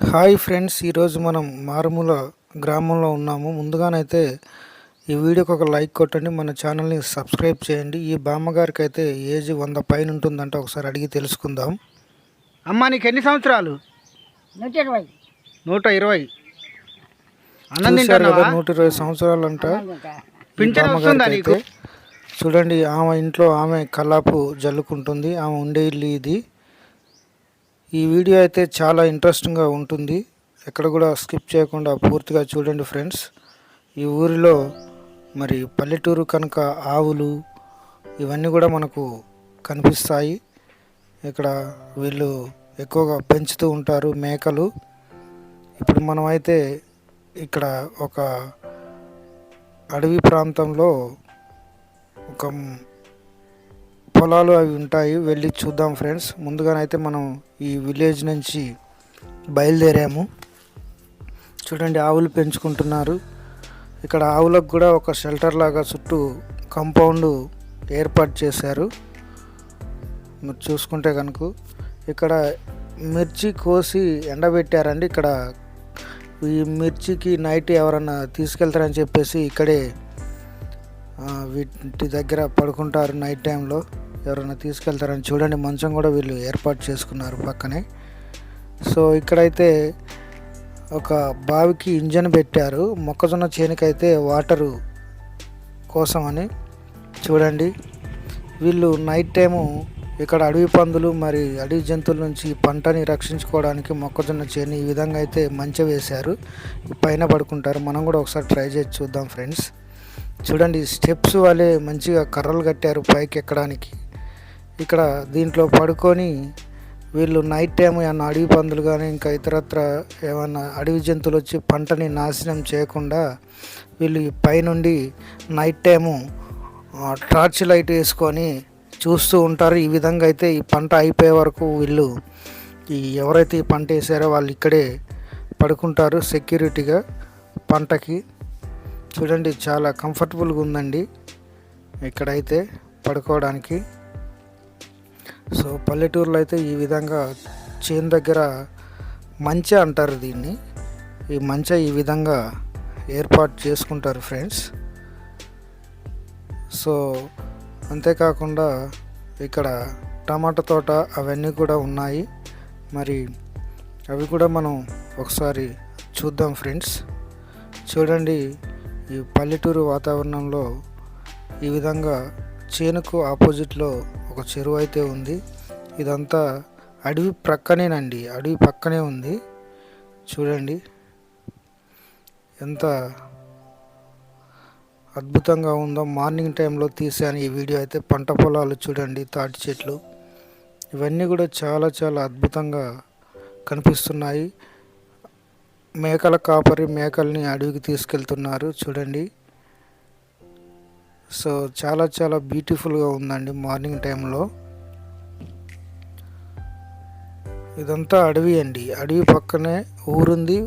Hi friends ఈరోజు మనం మారుమూల గ్రామంలో ఉన్నాము. ముందుగానైతే ఈ వీడియోకి ఒక లైక్ కొట్టండి మన ఛానల్ని సబ్స్క్రైబ్ చేయండి. ఈ బామ్మగారికి అయితే ఏజ్ వంద పైన ఉంటుందంట ఒకసారి అడిగి తెలుసుకుందాం. అమ్మా నీకు ఎన్ని సంవత్సరాలు? నూట ఇరవై. నూట ఇరవై. అన్నం చూశారు కదా నూట ఇరవై సంవత్సరాలు అంట పింఛన్ వస్తుందా నీకు? చూడండి ఆమె ఇంట్లో ఆమె కల్లాపు జల్లుకుంటుంది ఆమె ఉండే ఇల్లు ఇది. ఈ వీడియో అయితే చాలా ఇంట్రెస్టింగ్గా ఉంటుంది. ఎక్కడ కూడా స్కిప్ చేయకుండా పూర్తిగా చూడండి ఫ్రెండ్స్ ఈ ఊరిలో మరి పల్లెటూరు కనుక ఆవులు ఇవన్నీ కూడా మనకు కనిపిస్తాయి. ఇక్కడ వీళ్ళు ఎక్కువగా పెంచుతూ ఉంటారు మేకలు. ఇప్పుడు మనమైతే ఇక్కడ ఒక అడవి ప్రాంతంలో ఒక పొలాలు అవి ఉంటాయి. వెళ్ళి చూద్దాం ఫ్రెండ్స్ ముందుగానైతే మనం ఈ విలేజ్ నుంచి బయలుదేరాము. చూడండి ఆవులు పెంచుకుంటున్నారు. ఇక్కడ ఆవులకు కూడా ఒక షెల్టర్ లాగా చుట్టూ కంపౌండ్ ఏర్పాటు చేశారు. మీరు చూసుకుంటే కనుక ఇక్కడ మిర్చి కోసి ఎండబెట్టారండి. ఇక్కడ ఈ మిర్చికి నైట్ ఎవరన్నా తీసుకెళ్తారని చెప్పేసి ఇక్కడే వీటి దగ్గర పడుకుంటారు నైట్ టైంలో. ఎవరైనా తీసుకెళ్తారని చూడండి మంచం కూడా వీళ్ళు ఏర్పాటు చేసుకున్నారు పక్కనే. సో ఇక్కడైతే ఒక బావికి ఇంజన్ పెట్టారు. మొక్కజొన్న చేనుకైతే వాటరు కోసమని చూడండి. వీళ్ళు నైట్ టైము ఇక్కడ అడవి పందులు మరి అడవి జంతువుల నుంచి పంటని రక్షించుకోవడానికి మొక్కజొన్న చేను ఈ విధంగా అయితే మంచి వేశారు. పైన పడుకుంటారు. మనం కూడా ఒకసారి ట్రై చేసి చూద్దాం ఫ్రెండ్స్. చూడండి స్టెప్స్ వాళ్ళే మంచిగా కర్రలు కట్టారు పైకి ఎక్కడానికి. ఇక్కడ దీంట్లో పడుకొని వీళ్ళు నైట్ టైం ఏమన్నా అడవి పందులు కానీ ఇంకా ఇతరత్ర ఏమన్నా అడవి జంతువులు వచ్చి పంటని నాశనం చేయకుండా వీళ్ళు ఈ పైనుండి నైట్ టైము టార్చ్ లైట్ వేసుకొని చూస్తూ ఉంటారు. ఈ విధంగా అయితే ఈ పంట అయిపోయే వరకు వీళ్ళు ఈ ఎవరైతే ఈ పంట వేసారో వాళ్ళు ఇక్కడే పడుకుంటారు సెక్యూరిటీగా పంటకి. చూడండి చాలా కంఫర్టబుల్గా ఉందండి. ఇక్కడైతే పడుకోవడానికి. సో పల్లెటూరులో అయితే ఈ విధంగా చేను దగ్గర మంచ అంటారు దీన్ని. ఈ మంచ ఈ విధంగా ఏర్పాటు చేసుకుంటారు ఫ్రెండ్స్. సో అంతేకాకుండా ఇక్కడ టమాటా తోట అవన్నీ కూడా ఉన్నాయి. మరి అవి కూడా మనం ఒకసారి చూద్దాం ఫ్రెండ్స్. చూడండి ఈ పల్లెటూరు వాతావరణంలో ఈ విధంగా చేనుకు ఆపోజిట్లో ఒక చెరువు అయితే ఉంది. ఇదంతా అడవి ప్రక్కనేనండి. అడవి పక్కనే ఉంది. చూడండి. ఎంత అద్భుతంగా ఉందో మార్నింగ్ టైంలో తీసాను ఈ వీడియో అయితే. పంట పొలాలు చూడండి తాటి చెట్లు. ఇవన్నీ కూడా చాలా చాలా అద్భుతంగా కనిపిస్తున్నాయి. మేకల కాపరి మేకల్ని అడవికి తీసుకెళ్తున్నారు. చూడండి. సో చాలా చాలా బ్యూటిఫుల్గా ఉందండి మార్నింగ్ టైంలో. ఇదంతా అడవి అండి. అడవి పక్కనే ఊరుంది.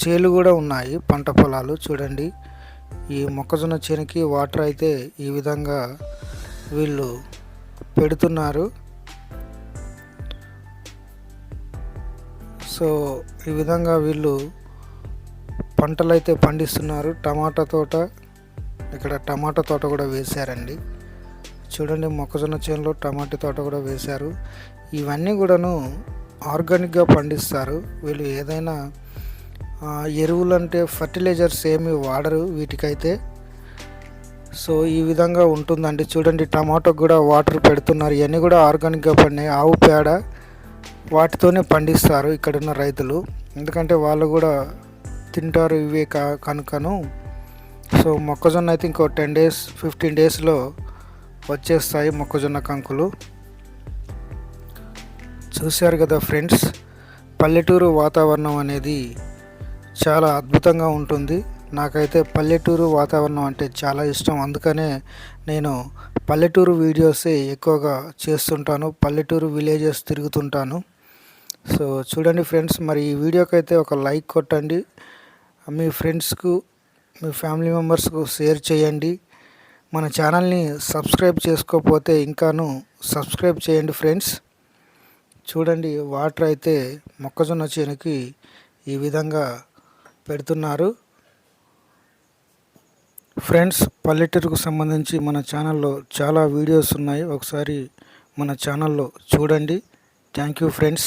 చేలు కూడా ఉన్నాయి పంట పొలాలు చూడండి. ఈ మొక్కజొన్న చేనుకి వాటర్ అయితే ఈ విధంగా వీళ్ళు పెడుతున్నారు. సో ఈ విధంగా వీళ్ళు పంటలు అయితే పండిస్తున్నారు. టమాటా తోట ఇక్కడ టమాటా తోట కూడా వేశారండి. చూడండి మొక్కజొన్న చేనులో టమాటా తోట కూడా వేశారు. ఇవన్నీ కూడాను ఆర్గానిక్గా పండిస్తారు. వీళ్ళు ఏదైనా ఎరువులు అంటే ఫర్టిలైజర్స్ ఏమి వాడరు వీటికైతే. సో ఈ విధంగా ఉంటుందండి. చూడండి టమాటోకి కూడా వాటర్ పెడుతున్నారు. ఇవన్నీ కూడా ఆర్గానిక్గా పండినాయి ఆవు పేడ వాటితోనే పండిస్తారు ఇక్కడున్న రైతులు. ఎందుకంటే వాళ్ళు కూడా తింటారు ఇవే కా కనుకను. సో మొక్కజొన్న అయితే ఇంకో టెన్ డేస్ ఫిఫ్టీన్ డేస్లో వచ్చేస్తాయి మొక్కజొన్న కంకులు. చూశారు కదా ఫ్రెండ్స్ పల్లెటూరు వాతావరణం అనేది చాలా అద్భుతంగా ఉంటుంది. నాకైతే పల్లెటూరు వాతావరణం అంటే చాలా ఇష్టం. అందుకనే నేను పల్లెటూరు వీడియోసే ఎక్కువగా చేస్తుంటాను. పల్లెటూరు విలేజెస్ తిరుగుతుంటాను. సో చూడండి ఫ్రెండ్స్ మరి ఈ వీడియోకైతే ఒక లైక్ కొట్టండి. మీ ఫ్రెండ్స్కు మీ ఫ్యామిలీ మెంబర్స్కు షేర్ చేయండి. మన ఛానల్ని సబ్స్క్రైబ్ చేసుకోకపోతే ఇంకాను సబ్స్క్రైబ్ చేయండి ఫ్రెండ్స్. చూడండి వాటర్ అయితే మొక్కజొన్న చేనుకి ఈ విధంగా పెడుతున్నారు. ఫ్రెండ్స్ పల్లెటూరుకు సంబంధించి మన ఛానల్లో చాలా వీడియోస్ ఉన్నాయి. ఒకసారి మన ఛానల్లో చూడండి. Thank you friends.